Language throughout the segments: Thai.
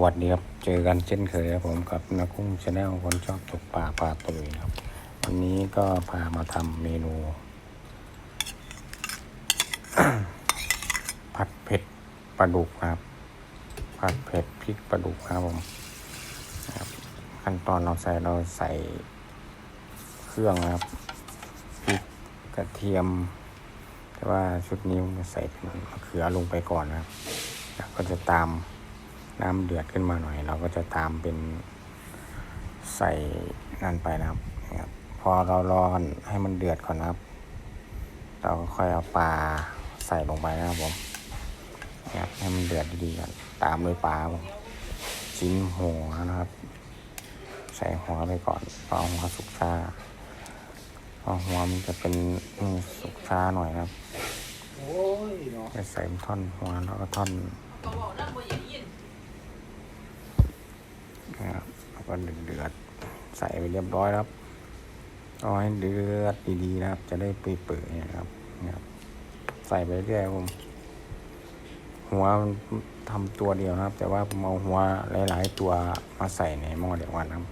วัสดีครับ เจอกันเช่นเคยครับผมกับนักกุ้งชาแนลคนชอบตกปลาปลาตุยครับ วันนี้ก็พามาทำเมนู ผัดเผ็ดปลาดุกครับ ผัดเผ็ดพริกปลาดุกครับผมขั้นตอนเราใส่เราใส่เครื่องครับพริกกระเทียม แต่ว่าชุดนี้ใส่เป็นมะเขือลงไปก่อนนะครับ แล้วก็จะตาม น้ำเดือดขึ้นมาหน่อย เราก็จะตามเป็นใส่นั่นไปนะครับนะครับพอเรารอนให้มันเดือดก่อนนะครับ เราก็ค่อยเอาปลาใส่ลงไปนะครับผมนะครับให้มันเดือดดีๆก่อนตามด้วยปลาครับผมชิ้นหัวนะครับ ใส่หัวไปก่อนพอหัวสุกช้าพอหัวมันจะเป็นอืมสุกช้าหน่อยนะครับโอ้ยเนาะจะใส่ท่อนหัวแล้วก็ท่อน นะครับแล้ว ก็เดือดใส่ไปเรียบร้อยแล้วครับเอาให้เดือดดีๆนะครับ จะได้เปื่อยๆนะครับนะครับ ใส่ไปเรื่อยครับผม หัวมันทำตัวเดียวนะครับ แต่ว่าผมเอาหัวหลายๆตัวมาใส่ในหม้อเดียวกันนะครับ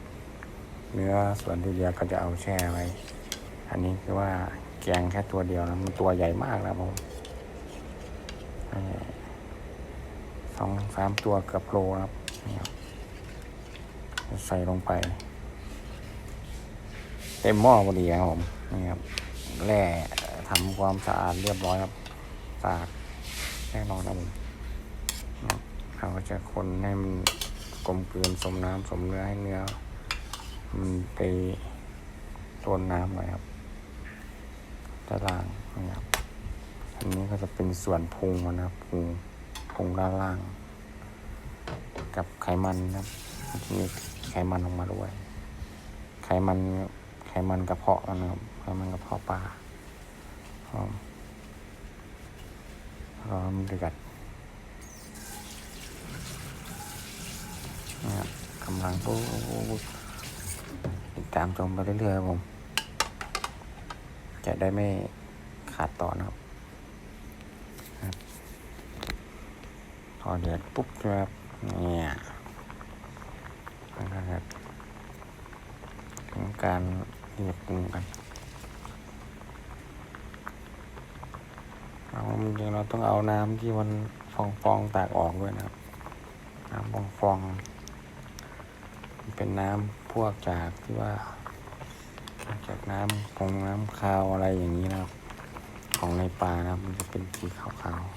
เนื้อส่วนที่เหลือก็จะเอาแช่ไว้ อันนี้คือว่าแกงแค่ตัวเดียวนะมันตัวใหญ่มากนะผมสองสามตัวเกือบโลนะครับ ใส่ลงไปเต็มหม้อพอดีครับผมนี่ครับแร่ทำความสะอาดเรียบร้อยครับสาดแน่นอนครับผมนะครับเราจะคนให้มันกลมกลืนสมน้ำสมเนื้อให้เนื้อ มันไปโดนน้ำหน่อยครับจะล้างนะครับอันนี้ก็จะเป็นส่วนพุงนนะครับพุงพุงด้านล่าง กับไขมันนะครับ มันจะมีไขมันออกมาด้วย ไขมัน ไขมันกระเพาะมันะครับไขมันกระเพาะปลาครับรอมเดือดนะครับกำลังปุ๊บติดตามชมไปเรื่อยๆครับผม จะได้ไม่ขาดตอนะครับพอเดือดปุ๊บครับเนี่ย นะครับถึงการเรียบปรุงกันเอาจริงเราต้องเอาน้ำที่มันฟองฟองๆตากออกด้วยนะครับ น้ำฟองฟอง เป็นน้ำพวกจากที่ว่า จากน้ำของน้ำคาวอะไรอย่างนี้นะครับ ของในปลานะมันจะเป็นสีขาวๆ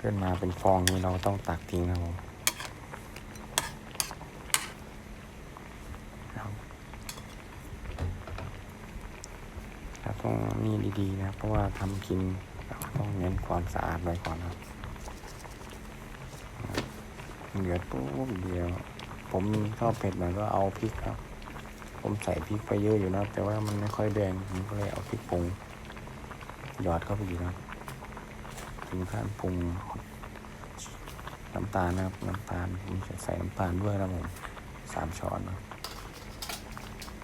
ขึ้นมาเป็นฟองนี้เราต้องตักทิ้งนะครับผมครับเรา ต้องนี่ดีๆนะ เพราะว่าทำกินต้องเน้นความสะอาดไว้ก่อนครับเดือปุ๊บเดียว ผมชอบเผ็ดหน่อยก็เอาพริกครับ ผมใส่พริกไปเยอะอยู่นะ แต่ว่ามันไม่ค่อยแดงผมก็เลยเอาพริกปรุงหยอดเข้าไปอีกนะครับถึงขั้นปรุงน้ำตาลนะครับน้ำตาลผมจะใส่น้ำตาลด้วยนะผมสามช้อนนะ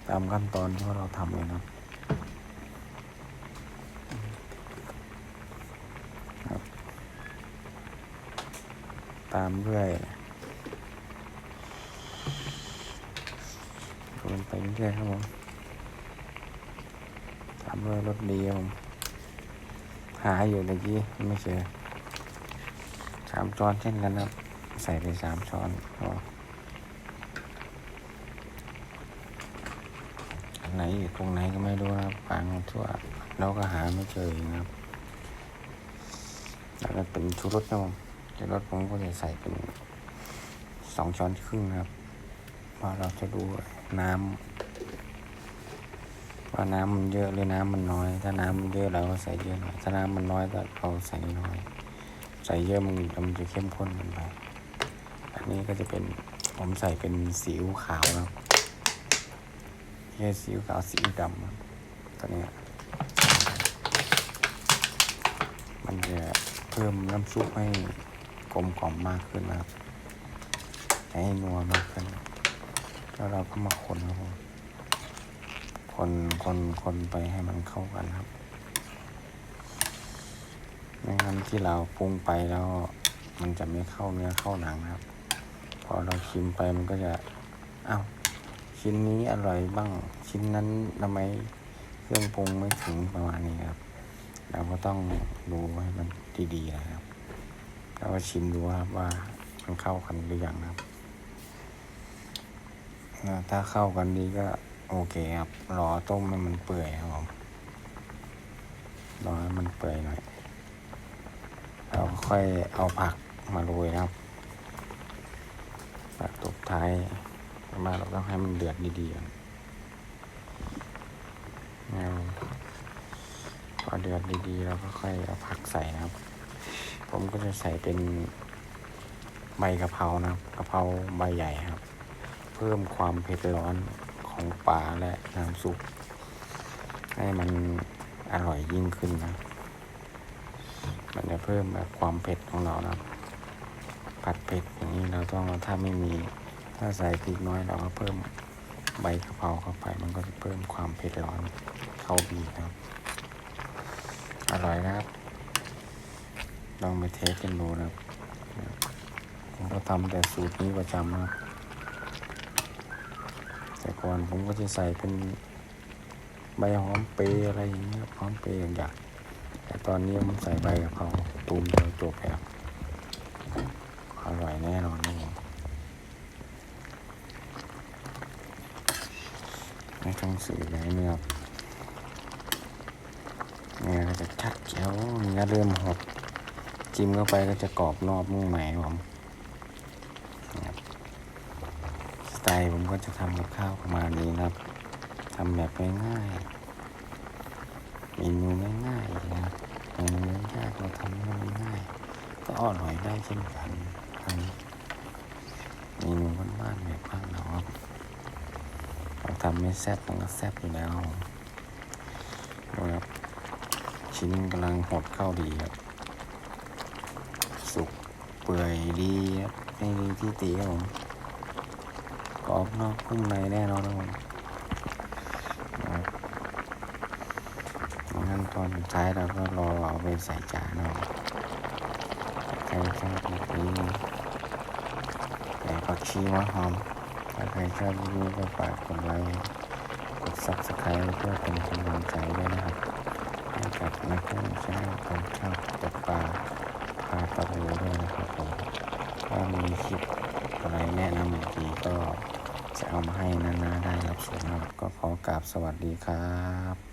ตามขั้นตอนที่เราทำเลยนะครับครับ ตามด้วยลงไปเรื่อยๆครับผมตามด้วยรสดีครับผมหาอยู่เมื่อกี้ไม่เจอสามช้อนเช่นกันครับ ใส่ไปสามช้อนพออันไหนอยู่ตรงไหนก็ไม่รู้นะครับปางทั่วเราก็หาไม่เจออีกนะครับแล้วก็เป็นชูรสนะผม ชูรสผมก็จะใส่เป็นสองช้อนครึ่งนะครับว่าเราจะดูน้ำว่าน้ำมันเยอะหรือน้ำมันน้อย ถ้าน้ำมันเยอะเราก็ใส่เยอะหน่อยถ้าน้ำมันน้อยก็เราใส่น้อย ใส่เยอะมันมันจะเข้มข้นกันไปอันนี้ก็จะเป็นผมใส่เป็นสีขาวนะแค่สีขาวสีดำตัวเนี้ยมันจะเพิ่มน้ำซุปให้ กลมกล่อมมากขึ้นนะครับ ให้นัวมากขึ้น แล้วเราก็มาคนครับผมคนคนคนไปให้มันเข้ากันครับไม่งั้นที่เราปรุงไปแล้วมันจะไม่เข้าเนื้อเข้าหนังนะครับ พอเราชิมไปมันก็จะอ้าวชิ้นนี้อร่อยบ้าง ชิ้นนั้นทำไมเครื่องปรุงไม่ถึงประมาณนี้ครับ เราก็ต้องดูให้มันดีๆนะครับ แล้วก็ชิมดูครับว่ามันเข้ากันหรือยังครับ ถ้าเข้ากันดีก็โอเคครับ รอต้มให้มันเปื่อยครับผมรอให้มันเปื่อยหน่อยแล้วค่อยเอาผักมาโรยนะครับ ผักตบท้ายมาเราต้องให้มันเดือดดีๆก่อนพอเดือดดีๆเราก็ค่อยเอาผักใส่นะครับ ผมก็จะใส่เป็นใบกะเพรานะครับกะเพราใบใหญ่ครับ เพิ่มความเผ็ดร้อนของปลาและน้ำซุปให้มันอร่อยยิ่งขึ้นนะ มันจะเพิ่มแบบความเผ็ดของเรานะครับผัดเผ็ดอย่างนี้เราต้องถ้าไม่มีถ้าใส่พริกน้อยเราก็เพิ่มใบกะเพราเข้าไป มันก็จะเพิ่มความเผ็ดร้อนเข้าบีนะครับ อร่อยนะครับ ลองไปเทสกันดูนะครับผมก็ทำแต่สูตรนี้ประจำนะครับแต่ก่อนผมก็จะใส่เป็นใบหอมเปรย์อะไรอย่างเงี้ยหอมเปรย์อย่างแต่ตอนนี้ผมใส่ใบกะเพราตูมเดียวจบแล้วอร่อยแน่นอนนะผมไม่ต้องสื่อเลยเนื้อเนื้อก็จะชัดเจียวเนื้อเริ่มหด จิ้มเข้าไปก็จะกรอบนอกนุ่มในครับผมสไตล์ผมก็จะทำกับข้าวประมาณนี้นะครับทำแบบง่ายๆเมนูง่ายๆนะเมนูยากเราทำมันง่ายก็อร่อยได้เช่นกันครับเมนูบ้านๆแบบบ้านเราครับเราทำไม่แซ่บมันก็แซ่บอยู่แล้วดูครับชิ้นกำลังหดเข้าดีครับ สุกเปื่อยดีไม่มีที่ตีครับผมกรอบนอกพุ่มในแน่นอนครับผมขั้นตอนสุดท้ายเราก็รอเอาไปใส่จานนะครับใครชอบแบบนี้ใส่ผักชีมะหอมถ้าใครชอบวิดีโอก็ฝากกดไลค์กด subscribe เพื่อเป็นกำลังใจด้วยนะครับให้กับนักเล่นชาแนลคนชอบตกปลา พาตะบูด้วยนะครับผมถ้ามีคลิปอะไรแนะนำอีกทีก็จะเอามาให้นานาได้รับชมนะครับก็ขอกราบสวัสดีครับ